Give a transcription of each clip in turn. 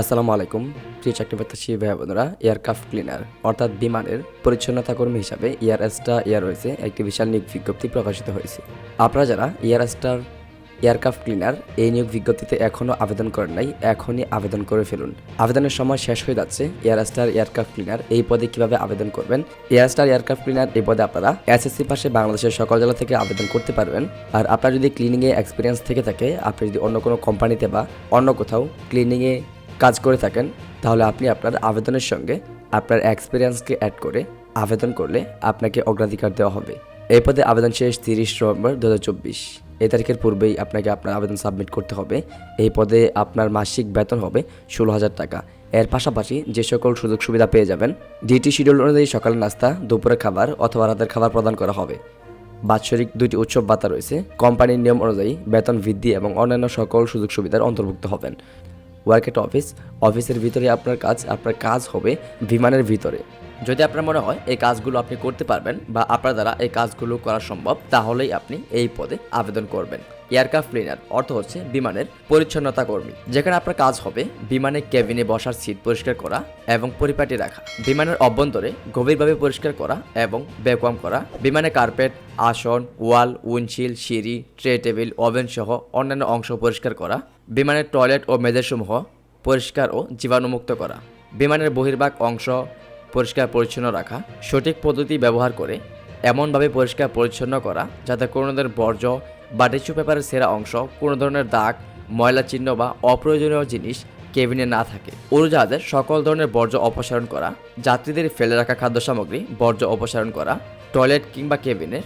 আসসালামু আলাইকুম, প্রিয় চাকরি প্রত্যাশী ভাই বোনেরা এয়ারক্রাফট ক্লিনার, অর্থাৎ বিমানের পরিচ্ছন্নতা কর্মী হিসাবে এয়ার এয়ারওয়েজে একটি বিশাল নিয়োগ বিজ্ঞপ্তি প্রকাশিত হয়েছে। আপনারা যারা এয়ার এস্টার এয়ারক্রাফট ক্লিনার, এই নিয়োগ বিজ্ঞপ্তিতে এখনও আবেদন করেন নাই, এখনই আবেদন করে ফেলুন। আবেদনের সময় শেষ হয়ে যাচ্ছে, এয়ার স্টার এয়ারক্রাফট ক্লিনার এই পদে কীভাবে আবেদন করবেন? এয়ার স্টার এয়ারক্রাফট ক্লিনার এই পদে আপনারা এসএসসি পাশে বাংলাদেশের সকল জেলা থেকে আবেদন করতে পারবেন। আর আপনার যদি ক্লিনিংয়ে এক্সপিরিয়েন্স থেকে থাকে, আপনি যদি অন্য কোনো কোম্পানিতে বা অন্য কোথাও ক্লিনিংয়ে কাজ করে থাকেন, তাহলে আপনি আপনার আবেদনের সঙ্গে আপনার এক্সপিরিয়েন্সকে অ্যাড করে আবেদন করলে আপনাকে অগ্রাধিকার দেওয়া হবে। এই পদে আবেদন শেষ তিরিশ নভেম্বর দু এই তারিখের পূর্বেই আপনাকে আপনার আবেদন সাবমিট করতে হবে। এই পদে আপনার মাসিক বেতন হবে ষোলো হাজার টাকা। এর পাশাপাশি যে সকল সুযোগ সুবিধা পেয়ে যাবেন ডিটি শিডিউল অনুযায়ী সকালের নাস্তা, দুপুরের খাবার অথবা রাতের খাবার প্রদান করা হবে। বাৎসরিক দুটি উৎসব ভাতা রয়েছে। কোম্পানির নিয়ম অনুযায়ী বেতন বৃদ্ধি এবং অন্যান্য সকল সুযোগ সুবিধার অন্তর্ভুক্ত হবেন। ওয়ার্কেট অফিস অফিসের ভিতরে আপনার কাজ আপনার কাজ হবে বিমানের ভিতরে। যদি আপনার মনে হয় এই কাজগুলো আপনি করতে পারবেন বা আপনার দ্বারা এই কাজগুলো করা সম্ভব, তাহলেই আপনি এই পদে আবেদন করবেন। এয়ারক্রাফট ক্লিনার, অর্থ হচ্ছে বিমানের পরিচ্ছন্নতা কর্মী। যেখানে আপনার কাজ হবে বিমানের কেবিনে বসার সিট পরিষ্কার করা এবং পরিপাটি রাখা, বিমানের অভ্যন্তরে গভীরভাবে পরিষ্কার করা এবং ভ্যাকুয়াম করা বিমানের কার্পেট আসন ওয়াল উইন্ডশিল্ড সিঁড়ি ট্রে টেবিল ওভেন সহ অন্যান্য অংশ পরিষ্কার করা বিমানের টয়লেট ও মেঝেসমূহ পরিষ্কার ও জীবাণুমুক্ত করা। বিমানের বহির্ভাগ অংশ পরিষ্কার পরিচ্ছন্ন রাখা, সঠিক পদ্ধতি ব্যবহার করে এমনভাবে পরিষ্কার পরিচ্ছন্ন করা যাতে কোনো ধরনের বর্জ্য বা টিস্যু পেপারের সেরা অংশ, কোনো ধরনের দাগ, ময়লা চিহ্ন বা অপ্রয়োজনীয় জিনিস কেবিনে না থাকে। উড়োজাহাজের সকল ধরনের বর্জ্য অপসারণ করা, যাত্রীদের ফেলে রাখা খাদ্য সামগ্রী বর্জ্য অপসারণ করা, টয়লেট কিংবা কেবিনের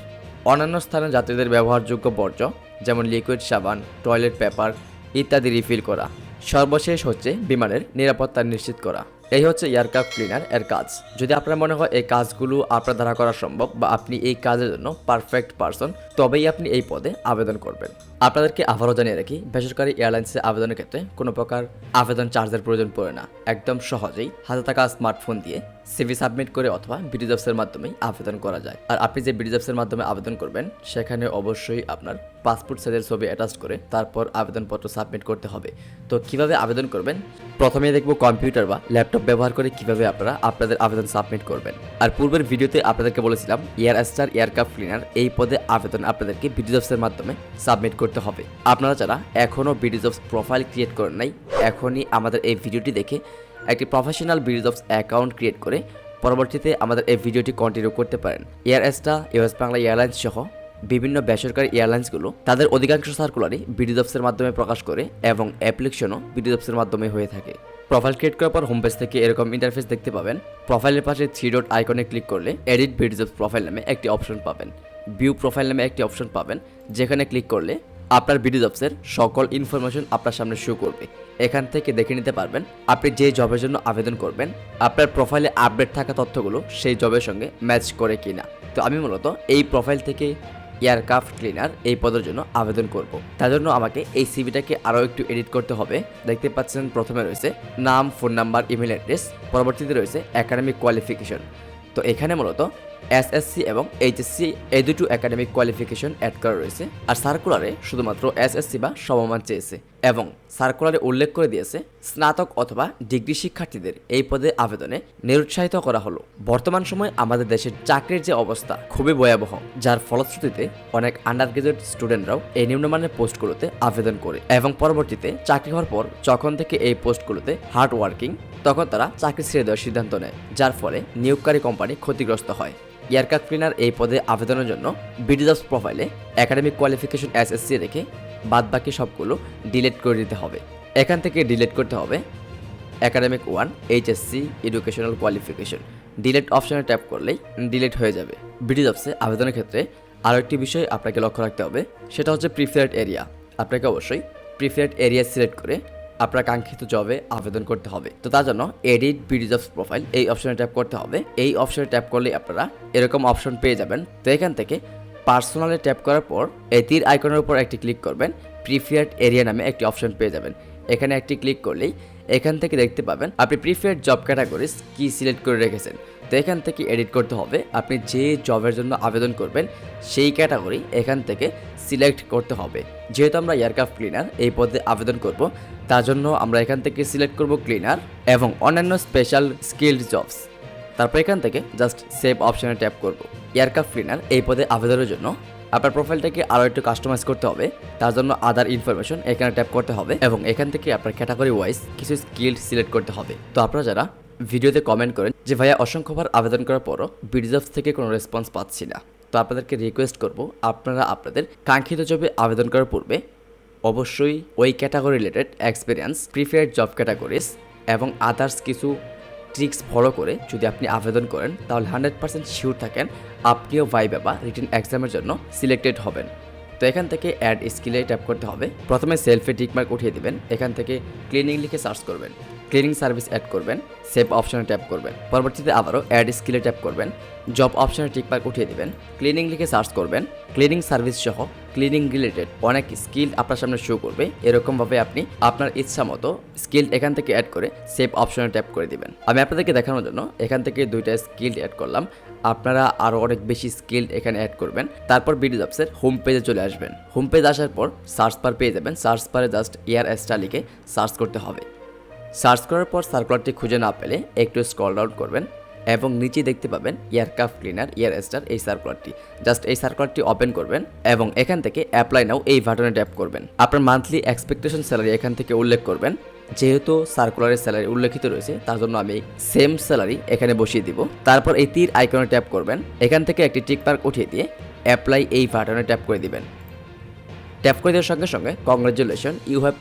অন্যান্য স্থানে যাত্রীদের ব্যবহারযোগ্য বর্জ্য, যেমন লিকুইড সাবান, টয়লেট পেপার ইত্যাদি রিফিল করা। সর্বশেষ হচ্ছে বিমানের নিরাপত্তা নিশ্চিত করা। এই হচ্ছে এয়ারক্রাফট ক্লিনার এর কাজ। যদি আপনার মনে হয় এই কাজগুলো আপনার দ্বারা করা সম্ভব বা আপনি এই কাজের জন্য পারফেক্ট পারসন তবেই আপনি এই পদে আবেদন করবেন। আপনাদেরকে আবারও জানিয়ে রাখি, বেসরকারি এয়ারলাইন্সে আবেদনের ক্ষেত্রে কোনো প্রকার আবেদন চার্জের প্রয়োজন পড়ে না। একদম সহজেই হাতে থাকা স্মার্টফোন দিয়ে সিভি সাবমিট করে অথবা বিডি জবসের মাধ্যমেই আবেদন করা যায়। আর আপনি যে বিডি জবসের মাধ্যমে আবেদন করবেন, সেখানে অবশ্যই আপনার পাসপোর্ট সাইজের ছবি অ্যাটাচ করে তারপর আবেদনপত্র সাবমিট করতে হবে। তো কীভাবে আবেদন করবেন? প্রথমে দেখব কম্পিউটার বা ল্যাপটপ ব্যবহার করে কীভাবে আপনারা আপনাদের আবেদন সাবমিট করবেন। আর পূর্বের ভিডিওতে আপনাদেরকে বলেছিলাম এয়ার স্টার এয়ারক্রাফট ক্লিনার এই পদে আবেদন আপনাদেরকে বিডি জবসের মাধ্যমে সাবমিট করতে হবে। আপনারা যারা এখনও বিডি জবস প্রোফাইল ক্রিয়েট করেন নাই, এখনই আমাদের এই ভিডিওটি দেখে একটি professional BD jobs account create করে পরবর্তীতে আমাদের এই ভিডিওটি কন্টিনিউ করতে পারেন। Air Astra US Bangla airlines সহ বিভিন্ন বেসরকারি এয়ারলাইন্সগুলো তাদের অধিকাংশ সার্কুলারই বিডি জবসের মাধ্যমে প্রকাশ করে এবং অ্যাপ্লিকেশনও বিডি জবসের মাধ্যমে হয়ে থাকে। প্রোফাইল ক্রিয়েট করার পর হোম পেজ থেকে এরকম ইন্টারফেস দেখতে পাবেন। প্রোফাইলের পাশে থ্রি ডট আইকনে ক্লিক করলে এডিট বিডি জবস প্রোফাইল নামে একটি অপশন পাবেন। ভিউ প্রোফাইল নামে একটি অপশন পাবেন, যেখানে ক্লিক করলে আপনার বিডি সকল ইনফরমেশন আপনার সামনে শো করবে। এখান থেকে দেখে নিতে পারবেন, আপনি যে জবের জন্য আবেদন করবেন, আপনার প্রোফাইলে আপডেট থাকা তথ্যগুলো সেই জবের সঙ্গে ম্যাচ করে কিনা। তো আমি মূলত এই প্রোফাইল থেকে এয়ারক্রাফট ক্লিনার এই পদের জন্য আবেদন করব। তার জন্য আমাকে এই সিভিটাকে আরও একটু এডিট করতে হবে। দেখতে পাচ্ছেন প্রথমে রয়েছে নাম, ফোন নাম্বার, ইমেল অ্যাড্রেস, পরবর্তীতে রয়েছে একাডেমিক কোয়ালিফিকেশন। তো এখানে মূলত এসএসসি এবং এইচএসসি এই দুটো একাডেমিক কোয়ালিফিকেশন অ্যাড করা রয়েছে। আর সার্কুলারে শুধুমাত্র এসএসসি বা সমমান চেয়েছে। এবং সার্কুলারে উল্লেখ করে দিয়েছে, স্নাতক অথবা ডিগ্রি শিক্ষার্থীদের এই পদে আবেদনে নিরুৎসাহিত করা হলো। বর্তমান সময়ে আমাদের দেশের চাকরির যে অবস্থা খুবই ভয়াবহ, যার ফলশ্রুতিতে অনেক আন্ডার গ্রাজুয়েট স্টুডেন্টরাও এই নিম্নমানের পোস্টগুলোতে আবেদন করে এবং পরবর্তীতে চাকরি হওয়ার পর যখন থেকে এই পোস্টগুলোতে হার্ড ওয়ার্কিং তখন তারা চাকরি ছেড়ে দেওয়ার সিদ্ধান্ত নেয়, যার ফলে নিয়োগকারী কোম্পানি ক্ষতিগ্রস্ত হয়। এয়ারক্রাফট ক্লিনার এই পদে আবেদনের জন্য বিডিজবস প্রোফাইলে একাডেমিক কোয়ালিফিকেশন এসএসসি রেখে বাদবাকি সবগুলো ডিলিট করে দিতে হবে। এখান থেকে ডিলিট করতে হবে academic one HSC educational qualification delete অপশানে ট্যাপ করলেই ডিলেট হয়ে যাবে। বিডিজবসে আবেদনের ক্ষেত্রে আরও একটি বিষয় আপনাকে লক্ষ্য রাখতে হবে, সেটা হচ্ছে প্রিফারেড এরিয়া আপনাকে অবশ্যই প্রিফারেড এরিয়া সিলেক্ট করে আপনার কাঙ্ক্ষিত জবে আবেদন করতে হবে। তো তার জন্য এডিট বিডিজবস প্রোফাইল এই অপশনে ট্যাপ করতে হবে। এই অপশনে ট্যাপ করলেই আপনারা এরকম অপশন পেয়ে যাবেন। তো এখান থেকে পার্সোনালে ট্যাপ করার পর এই তীর আইকনের উপর একটি ক্লিক করবেন প্রিফারেড এরিয়া নামে একটি অপশন পেয়ে যাবেন। এখানে একটি ক্লিক করলেই এখান থেকে দেখতে পাবেন, আপনি প্রিফারেড জব ক্যাটাগরিজ কি সিলেক্ট করে রেখেছেন। তো এখান থেকে এডিট করতে হবে, আপনি যে জবের জন্য আবেদন করবেন সেই ক্যাটাগরি এখান থেকে সিলেক্ট করতে হবে। যেহেতু আমরা এয়ারক্রাফট ক্লিনার, এই পদে আবেদন করব, তার জন্য আমরা এখান থেকে সিলেক্ট করব ক্লিনার এবং অন্যান্য স্পেশাল স্কিল্ড জবস। তারপর এখান থেকে জাস্ট সেভ অপশনে ট্যাপ করব। এয়ারক্রাফট ক্লিনার এই পদে আবেদনের জন্য আপনার প্রোফাইলটাকে আরও একটু কাস্টমাইজ করতে হবে, তার জন্য আদার ইনফরমেশন এখানে ট্যাপ করতে হবে এবং এখান থেকে আপনার ক্যাটাগরি ওয়াইজ কিছু স্কিল সিলেক্ট করতে হবে। তো আপনারা যারা ভিডিওতে কমেন্ট করেন যে, ভাইয়া, অসংখ্যবার আবেদন করার পরও বিডিজবস থেকে কোনো রেসপন্স পাচ্ছি না। তো আপনাদেরকে রিকোয়েস্ট করব, আপনারা আপনাদের কাঙ্ক্ষিত জবে আবেদন করার পূর্বে অবশ্যই ওই category related experience preferred job categories এবং আদার্স কিছু ট্রিক্স ফলো করে যদি আপনি আবেদন করেন, তাহলে হান্ড্রেড পার্সেন্ট শিওর থাকেন আপনিও ভাইবা বা রিটার্ন এক্সামের জন্য সিলেক্টেড হবেন। তো এখান থেকে অ্যাড স্কিলে ট্যাপ করতে হবে। প্রথমে সেলফে টিকমার্ক উঠিয়ে দেবেন। এখান থেকে ক্লিনিং লিখে সার্চ করবেন। ক্লিনিং সার্ভিস অ্যাড করবেন। সেভ অপশনে ট্যাপ করবেন। পরবর্তীতে আবারও অ্যাড স্কিলে ট্যাপ করবেন। জব অপশনে টিকমার্ক উঠিয়ে দিবেন ক্লিনিং লিখে সার্চ করবেন ক্লিনিং সার্ভিস সহ ক্লিনিং রিলেটেড অনেক স্কিল আপনার সামনে শো করবে। এরকমভাবে আপনি আপনার ইচ্ছা মতো স্কিল এখান থেকে অ্যাড করে সেভ অপশনে ট্যাপ করে দিবেন। আমি আপনাদেরকে দেখানোর জন্য এখান থেকে দুইটা স্কিল অ্যাড করলাম। আপনারা আরও অনেক বেশি স্কিল এখানে অ্যাড করবেন। তারপর বিডি জবসের হোম পেজে চলে আসবেন। হোম পেজ আসার পর সার্চ পার পেয়ে যাবেন। সার্চ পারে জাস্ট এয়ার এসটা লিখে সার্চ করতে হবে। সার্চ করার পর সার্কুলারটি খুঁজে না পেলে একটু স্ক্রল ডাউন করবেন। এবং নিচে দেখতে পাবেন এয়ারক্রাফট ক্লিনার এয়ার স্টার, এই সার্কুলারটি। জাস্ট এই সার্কুলারটি ওপেন করবেন এবং এখান থেকে অ্যাপ্লাই নাও, এই বাটনে ট্যাপ করবেন। আপনার মান্থলি এক্সপেকটেশন স্যালারি এখান থেকে উল্লেখ করবেন। যেহেতু সার্কুলারের স্যালারি উল্লেখিত রয়েছে, তার জন্য আমি সেম স্যালারি এখানে বসিয়ে দিব। তারপর এই তীর আইকনে ট্যাপ করবেন। এখান থেকে একটি টিক পার্ক উঠিয়ে দিয়ে অ্যাপ্লাই এই বাটনে ট্যাপ করে দিবেন। ট্যাপ করে দেওয়ার সঙ্গে সঙ্গে congratulation you have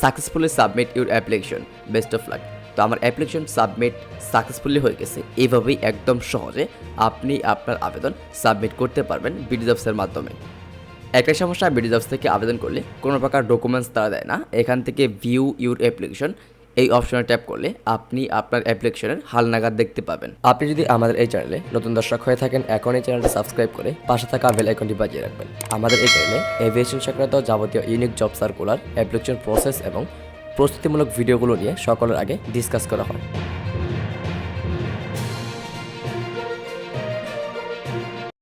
successfully submit your application best of luck তো আমার অ্যাপ্লিকেশন সাবমিট সাকসেসফুলি হয়ে গেছে। এইভাবেই একদম সহজে আপনি আপনার আবেদন সাবমিট করতে পারবেন বিডিজবসের মাধ্যমে। একটা সমস্যা বিডিজবস থেকে আবেদন করলে কোনো প্রকার ডকুমেন্টস তারা দেয় না। এখান থেকে ভিউ ইউর অ্যাপ্লিকেশন এই অপশনে ট্যাপ করলে আপনি আপনার অ্যাপ্লিকেশনের হালনাগাদ দেখতে পাবেন। আপনি যদি আমাদের এই চ্যানেলে নতুন দর্শক হয়ে থাকেন, এখন এই চ্যানেলটি সাবস্ক্রাইব করে পাশে থাকা বেল আইকনটি বাজিয়ে রাখবেন। আমাদের এই চ্যানেলে এভিয়েশন সংক্রান্ত যাবতীয় unique job circular application process এবং প্রস্তুতিমূলক ভিডিওগুলো নিয়ে সকলের আগে ডিসকাস করা হয়।